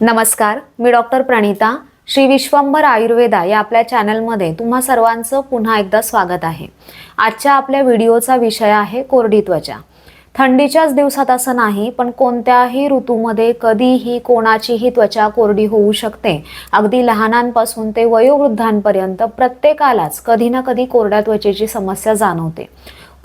नमस्कार मी डॉक्टर प्रणिता. श्री विश्वंभर आयुर्वेदा या आपल्या चॅनलमध्ये तुम्हा सर्वांचं पुन्हा एकदा स्वागत आहे. आजच्या आपल्या व्हिडिओचा विषय आहे कोरडी त्वचा. थंडीच्याच दिवसात असं नाही पण कोणत्याही ऋतूमध्ये कधीही कोणाचीही त्वचा कोरडी होऊ शकते. अगदी लहानांपासून ते वयोवृद्धांपर्यंत प्रत्येकालाच कधी ना कधी कोरड्या त्वचेची समस्या जाणवते.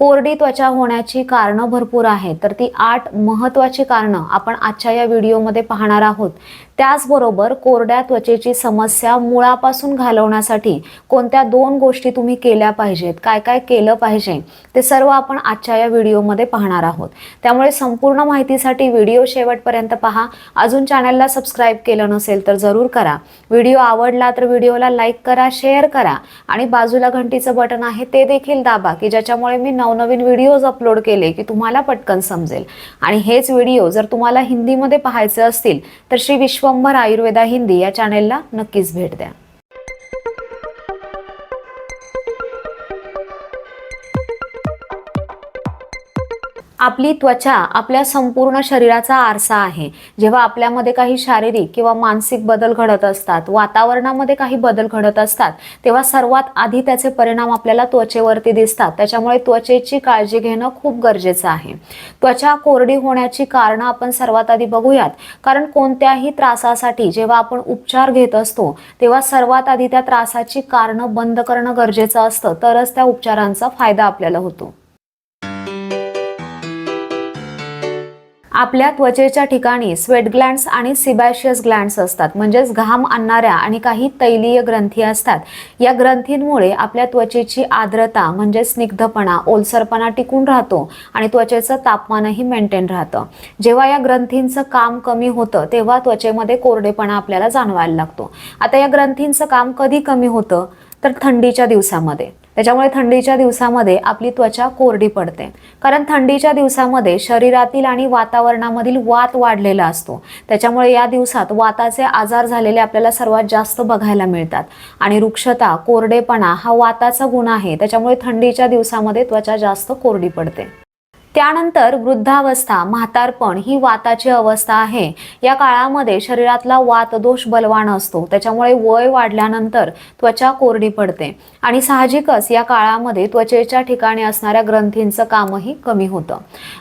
कोरडी त्वचा होण्याची कारणं भरपूर आहेत. तर ती आठ महत्त्वाची कारणं आपण आजच्या या व्हिडिओमध्ये पाहणार आहोत. त्याचबरोबर कोरड्या त्वचेची समस्या मुळापासून घालवण्यासाठी कोणत्या दोन गोष्टी तुम्ही केल्या पाहिजेत काय काय केलं पाहिजे ते सर्व आपण आजच्या या व्हिडिओमध्ये पाहणार आहोत. त्यामुळे संपूर्ण माहितीसाठी व्हिडिओ शेवटपर्यंत पहा. अजून चॅनलला सबस्क्राईब केलं नसेल तर जरूर करा. व्हिडिओ आवडला तर व्हिडिओला लाईक करा शेअर करा आणि बाजूला घंटीचं बटन आहे ते देखील दाबा की ज्याच्यामुळे मी नवनवीन व्हिडिओज अपलोड केले की तुम्हाला पटकन समजेल. आणि हेच व्हिडिओ जर तुम्हाला हिंदीमध्ये पाहायचे असतील तर श्री विश्वंभर आयुर्वेदा हिंदी या चॅनेलला नक्कीच भेट द्या. आपली त्वचा आपल्या संपूर्ण शरीराचा आरसा आहे. जेव्हा आपल्यामध्ये काही शारीरिक किंवा मानसिक बदल घडत असतात वातावरणामध्ये काही बदल घडत असतात तेव्हा सर्वात आधी त्याचे परिणाम आपल्याला त्वचेवरती दिसतात. त्याच्यामुळे त्वचेची काळजी घेणं खूप गरजेचं आहे. त्वचा कोरडी होण्याची कारणं आपण सर्वात आधी बघूयात. कारण कोणत्याही त्रासासाठी जेव्हा आपण उपचार घेत असतो तेव्हा सर्वात आधी त्या त्रासाची कारणं बंद करणं गरजेचं असतं तरच त्या उपचारांचा फायदा आपल्याला होतो. आपल्या त्वचेच्या ठिकाणी स्वेट ग्लँड्स आणि सिबॅशियस ग्लँड्स असतात. म्हणजेच घाम आणणाऱ्या आणि काही तैलीय ग्रंथी असतात. या ग्रंथींमुळे आपल्या त्वचेची आर्द्रता म्हणजे स्निग्धपणा ओलसरपणा टिकून राहतो आणि त्वचेचं तापमानही मेंटेन राहतं. जेव्हा या ग्रंथींचं काम कमी होतं तेव्हा त्वचेमध्ये कोरडेपणा आपल्याला जाणवायला लागतो. आता या ग्रंथींचं काम कधी कमी होतं? तर थंडीच्या दिवसामध्ये. त्याच्यामुळे थंडीच्या दिवसामध्ये आपली त्वचा कोरडी पडते. कारण थंडीच्या दिवसामध्ये शरीरातील आणि वातावरणामधील वात वाढलेला असतो. त्याच्यामुळे या दिवसात वाताचे आजार झालेले आपल्याला सर्वात जास्त बघायला मिळतात. आणि वृक्षता कोरडेपणा हा वाताचा गुण आहे. त्याच्यामुळे थंडीच्या दिवसामध्ये त्वचा जास्त कोरडी पडते. त्यानंतर वृद्धावस्था म्हातारपण ही वाताची अवस्था आहे. या काळामध्ये शरीरातला वातदोष बलवान असतो. त्याच्यामुळे वय वाढल्यानंतर त्वचा कोरडी पडते. आणि साहजिकच या काळामध्ये त्वचेच्या ठिकाणी असणाऱ्या ग्रंथींचं कामही कमी होतं.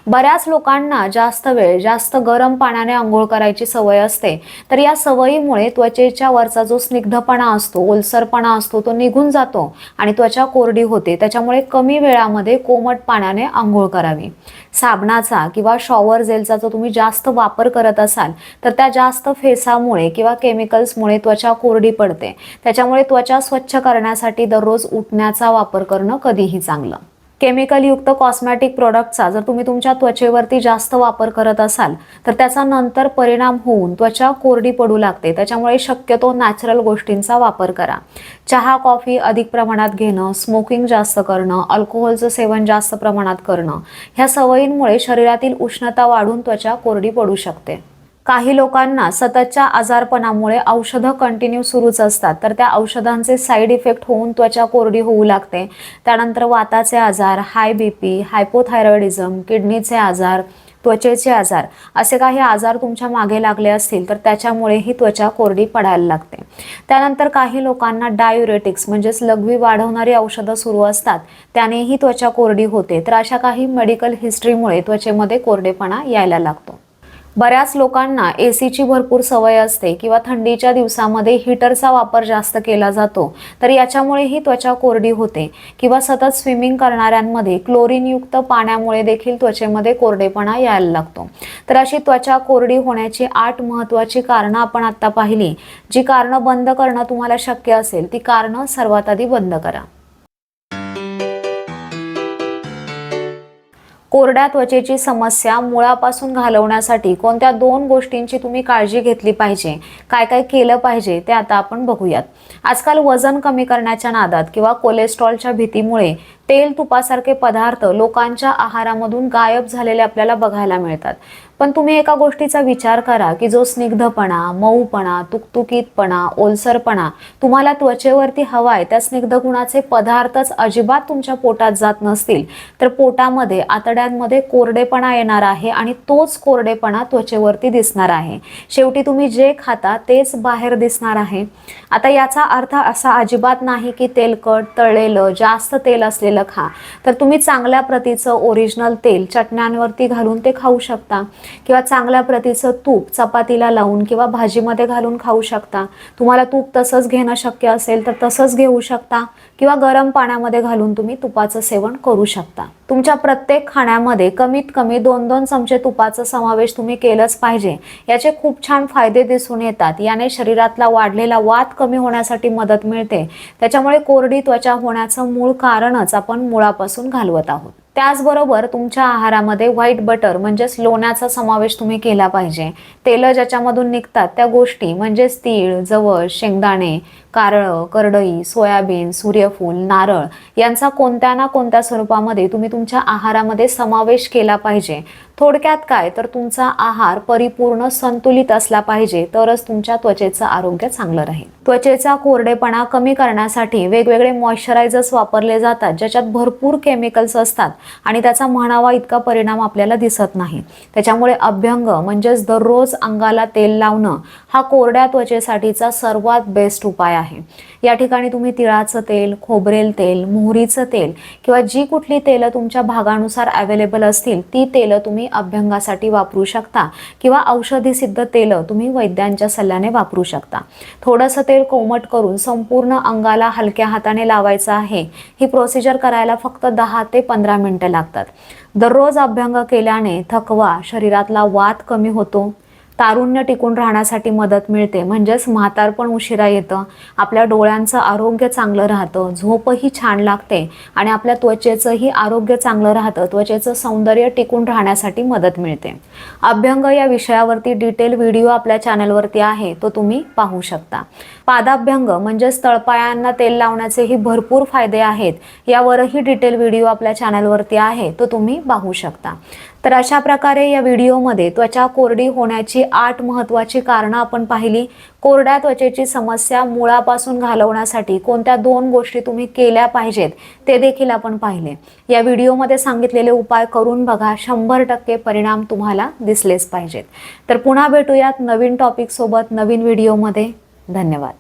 बऱ्याच लोकांना जास्त वेळ जास्त गरम पाण्याने आंघोळ करायची सवय असते. तर या सवयीमुळे त्वचेच्या वरचा जो स्निग्धपणा असतो ओलसरपणा असतो तो निघून जातो आणि त्वचा कोरडी होते. त्याच्यामुळे कमी वेळामध्ये कोमट पाण्याने आंघोळ करावी. साबणाचा किंवा शॉवर जेलचा जर तुम्ही जास्त वापर करत असाल तर त्या जास्त फेसामुळे किंवा केमिकल्समुळे त्वचा कोरडी पडते. त्याच्यामुळे त्वचा स्वच्छ करण्यासाठी दररोज उठण्याचा वापर करणं कधीही चांगलं. केमिकलयुक्त कॉस्मॅटिक प्रोडक्टचा जर तुम्ही तुमच्या त्वचेवरती जास्त वापर करत असाल तर त्याचा नंतर परिणाम होऊन त्वचा कोरडी पडू लागते. त्याच्यामुळे शक्यतो नॅचरल गोष्टींचा वापर करा. चहा कॉफी अधिक प्रमाणात घेणं स्मोकिंग जास्त करणं अल्कोहोलचं सेवन जास्त प्रमाणात करणं ह्या सवयींमुळे शरीरातील उष्णता वाढून त्वचा कोरडी पडू शकते. काही लोकांना सततच्या आजारपणामुळे औषधं कंटिन्यू सुरूच असतात. तर त्या औषधांचे साईड इफेक्ट होऊन त्वचा कोरडी होऊ लागते. त्यानंतर वाताचे आजार हाय बी पी हायपोथायरॉइडिझम किडनीचे आजार त्वचेचे आजार असे काही आजार तुमच्या मागे लागले असतील तर त्याच्यामुळेही त्वचा कोरडी पडायला लागते. त्यानंतर काही लोकांना डायुरेटिक्स म्हणजेच लघवी वाढवणारी औषधं सुरू असतात. त्यानेही त्वचा कोरडी होते. तर अशा काही मेडिकल हिस्ट्रीमुळे त्वचेमध्ये कोरडेपणा यायला लागतो. बऱ्याच लोकांना ए सीची भरपूर सवय असते किंवा थंडीच्या दिवसामध्ये हीटरचा वापर जास्त केला जातो तर याच्यामुळेही त्वचा कोरडी होते. किंवा सतत स्विमिंग करणाऱ्यांमध्ये क्लोरीनयुक्त पाण्यामुळे देखील त्वचेमध्ये कोरडेपणा यायला लागतो. तर अशी त्वचा कोरडी होण्याची आठ महत्त्वाची कारणं आपण आत्ता पाहिली. जी कारणं बंद करणं तुम्हाला शक्य असेल ती कारणं सर्वात आधी बंद करा. कोरड्या त्वचेची समस्या मुळापासून घालवण्यासाठी कोणत्या दोन गोष्टींची तुम्ही काळजी घेतली पाहिजे? काय काय केलं पाहिजे? ते आता आपण बघूयात. आजकाल वजन कमी करण्याच्या नादात किंवा कोलेस्ट्रॉलच्या भीतीमुळे तेल तुपासारखे पदार्थ लोकांच्या आहारामधून गायब झालेले आपल्याला बघायला मिळतात. पण तुम्ही एका गोष्टीचा विचार करा की जो स्निग्धपणा मऊपणा तुकतुकीतपणा ओलसरपणा तुम्हाला त्वचेवरती हवाय त्या स्निग्ध गुणाचे पदार्थच अजिबात तुमच्या पोटात जात नसतील. तर पोटामध्ये आतड्यांमध्ये कोरडेपणा येणार आहे आणि तोच कोरडेपणा त्वचेवरती दिसणार आहे. शेवटी तुम्ही जे खाता तेच बाहेर दिसणार आहे. आता याचा अर्थ असा अजिबात नाही की तेलकट तळलेलं जास्त तेल असलेलं खा. तर तुम्ही चांगल्या प्रतीचं ओरिजिनल तेल चटण्यांवरती घालून ते खाऊ शकता. किंवा चांगल्या प्रतीचं तूप चपातीला लावून किंवा भाजीमध्ये घालून खाऊ शकता. तुम्हाला तूप तसंच घेणं शक्य असेल तर तसंच घेऊ शकता किंवा गरम पाण्यामध्ये घालून तुम्ही तुपाचं सेवन करू शकता. तुमच्या प्रत्येक खाण्यामध्ये कमीत कमी दोन दोन चमचे तुपाचा समावेश तुम्ही केलंच पाहिजे. याचे खूप छान फायदे दिसून येतात. याने शरीरातला वाढलेला वात कमी होण्यासाठी मदत मिळते. त्याच्यामुळे कोरडी त्वचा होण्याचं मूळ कारणच आपण मुळापासून घालवत आहोत. त्याचबरोबर तुमच्या आहारामध्ये व्हाईट बटर म्हणजेच लोण्याचा समावेश तुम्ही केला पाहिजे. तेलं ज्याच्यामधून निघतात त्या गोष्टी म्हणजेच तीळ जवळ शेंगदाणे कारळं करडई सोयाबीन सूर्यफूल नारळ यांचा कोणत्या ना कोणत्या स्वरूपामध्ये तुम्ही तुमच्या आहारामध्ये समावेश केला पाहिजे. थोडक्यात काय? तर तुमचा आहार परिपूर्ण संतुलित असला पाहिजे तरच तुमच्या त्वचेचं आरोग्य चांगलं राहील. त्वचेचा कोरडेपणा कमी करण्यासाठी वेगवेगळे मॉइश्चरायझर्स वापरले जातात ज्याच्यात भरपूर केमिकल्स असतात आणि त्याचा म्हणावा इतका परिणाम आपल्याला दिसत नाही. त्याच्यामुळे अभ्यंग म्हणजेच दररोज अंगाला तेल लावणं हा कोरड्या त्वचेसाठीचा सर्वात बेस्ट उपाय आहे. या ठिकाणी तुम्ही तिळाचं तेल खोबरेल तेल मोहरीचं तेल किंवा जी कुठली तेलं तुमच्या भागानुसार अवेलेबल असतील ती तेलं तुम्ही अभ्यंगासाठी वापरू शकता किंवा औषधी सिद्ध तेलं तुम्ही वैद्यांच्या सल्ल्याने वापरू शकता. थोडंसं तेल कोमट करून संपूर्ण अंगाला हलक्या हाताने लावायचं आहे. ही प्रोसिजर करायला फक्त दहा ते पंधरा मिनटं लागतात. दररोज अभ्यंग केल्याने थकवा शरीरातला वात कमी होतो. तारुण्य टिकून राहण्यासाठी मदत मिळते. म्हणजेच म्हातारपण उशिरा येतं. आपल्या डोळ्यांचं आरोग्य चांगलं राहतं. झोपही छान लागते. आणि आपल्या त्वचेचंही आरोग्य चांगलं राहतं. त्वचेचं सौंदर्य टिकून राहण्यासाठी मदत मिळते. अभ्यंग या विषयावरती डिटेल व्हिडिओ आपल्या चॅनलवरती आहे. तो तुम्ही पाहू शकता. पादाभ्यंग म्हणजेच तळपायांना तेल लावण्याचेही भरपूर फायदे आहेत. यावरही डिटेल व्हिडिओ आपल्या चॅनलवरती आहे. तो तुम्ही पाहू शकता. तर अशा प्रकारे या व्हिडिओमध्ये त्वचा कोरडी होण्याची आठ महत्त्वाची कारणं आपण पाहिली. कोरड्या त्वचेची समस्या मुळापासून घालवण्यासाठी कोणत्या दोन गोष्टी तुम्ही केल्या पाहिजेत ते देखील आपण पाहिले. या व्हिडिओमध्ये सांगितलेले उपाय करून बघा. शंभर टक्के परिणाम तुम्हाला दिसलेच पाहिजेत. तर पुन्हा भेटूयात नवीन टॉपिकसोबत नवीन व्हिडिओमध्ये. धन्यवाद.